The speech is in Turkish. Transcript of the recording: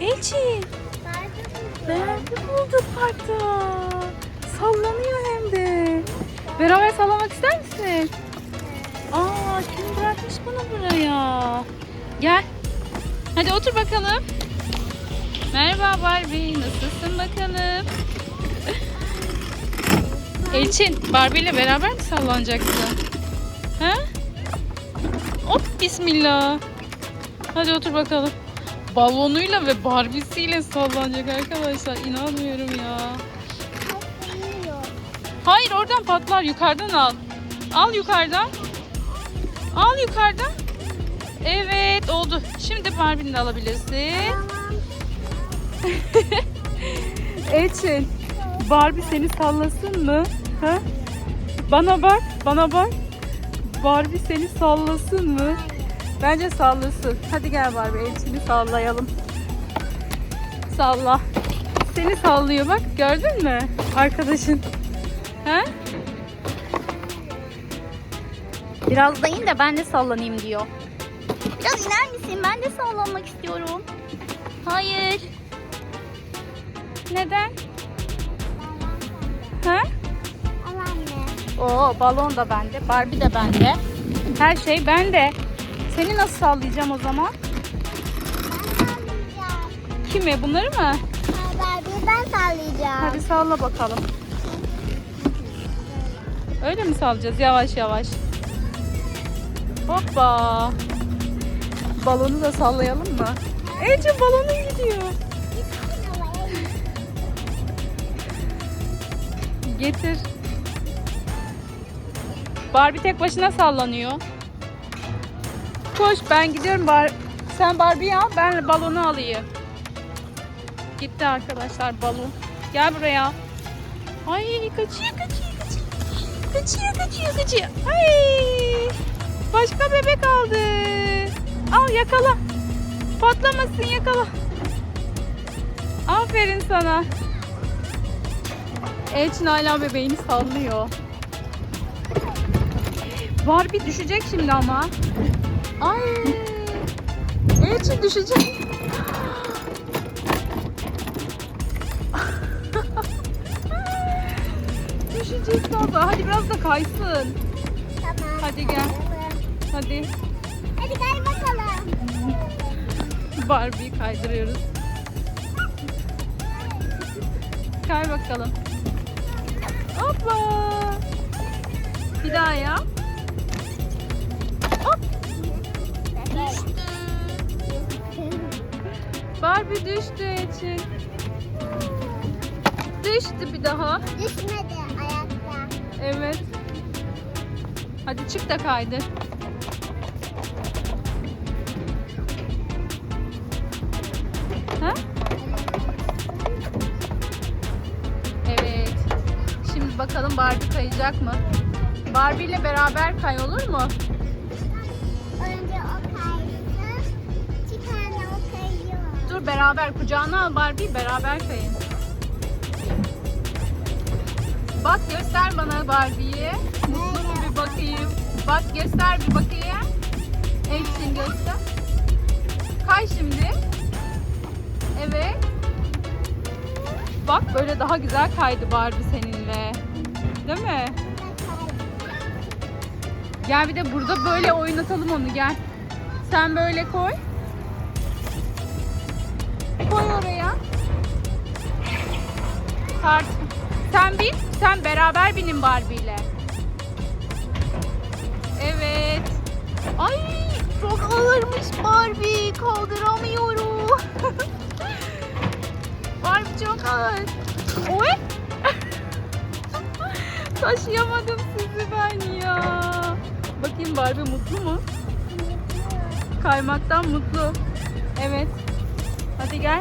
Elçin. Nerede bulduk parkta? Sallanıyor hem de. Beraber sallamak ister misin? Aa kim bırakmış bunu buraya? Gel. Hadi otur bakalım. Merhaba Barbie. Nasılsın bakalım? Elçin, Barbie ile beraber mi sallanacaksın? Ha? Hop bismillah. Hadi otur bakalım. Balonuyla ve Barbie'siyle sallanacak arkadaşlar. İnanmıyorum ya. Hayır oradan patlar. Yukarıdan al. Al yukarıdan. Al yukarıdan. Evet oldu. Şimdi Barbie'ni de alabilirsin. Elçin. Barbie seni sallasın mı? Ha? Bana bak, bana bak. Barbie seni sallasın mı? Bence sallasın. Hadi gel Barbie, Elçin'i sallayalım. Salla. Seni sallıyor bak, gördün mü? Arkadaşın. Ha? Biraz da in de ben de sallanayım diyor. Biraz iner misin? Ben de sallanmak istiyorum. Hayır. Neden? Ha? Oo balon da bende, Barbie de bende. Her şey bende. Seni nasıl sallayacağım o zaman? Kimi? Bunları mı? ben sallayacağım. Hadi salla bakalım. Öyle mi sallayacağız? Yavaş yavaş. Hoppa. Balonu da sallayalım mı? Ece balonun gidiyor. Getir. Barbie tek başına sallanıyor. Koş ben gidiyorum. Bar Sen Barbie'yi al ben balonu alayım. Gitti arkadaşlar balon. Gel buraya. Ay kaçıyor kaçıyor kaçıyor. Kaçıyor kaçıyor kaçıyor. Ay. Başka bebek aldı. Al yakala. Patlamasın yakala. Aferin sana. Elçin hala bebeğini sallıyor. Barbie düşecek şimdi ama. Ay. Elçin düşecek. Düşecek baba. Hadi biraz da kaysın. Tamam. Hadi gel. Hadi. Hadi gel bakalım. Barbie'yi kaydırıyoruz. Kay bakalım. Hoppa. Bir daha yap. Barbie düştü için. Düştü bir daha. Düşmedi ayakta. Evet. Hadi çık da kaydır. Ha? Evet. Şimdi bakalım Barbie kayacak mı? Barbie ile beraber kay olur mu? Önce beraber kucağına al Barbie beraber kayın. Bak göster bana Barbie'yi. Mutlu mu bir bakayım. Bak göster bir bakayım. Elçin göster. Kay şimdi. Evet. Bak böyle daha güzel kaydı Barbie seninle. Değil mi? Gel bir de burada böyle oynatalım onu gel. Sen böyle koy. Oraya. Tart. Sen bin, sen beraber binin Barbie ile. Evet. Ay çok ağırmış Barbie. Kaldıramıyorum. Barbie çok ağır. Oy. Taşıyamadım sizi ben ya. Bakayım Barbie mutlu mu? Kaymaktan mutlu. Evet. Hadi gel.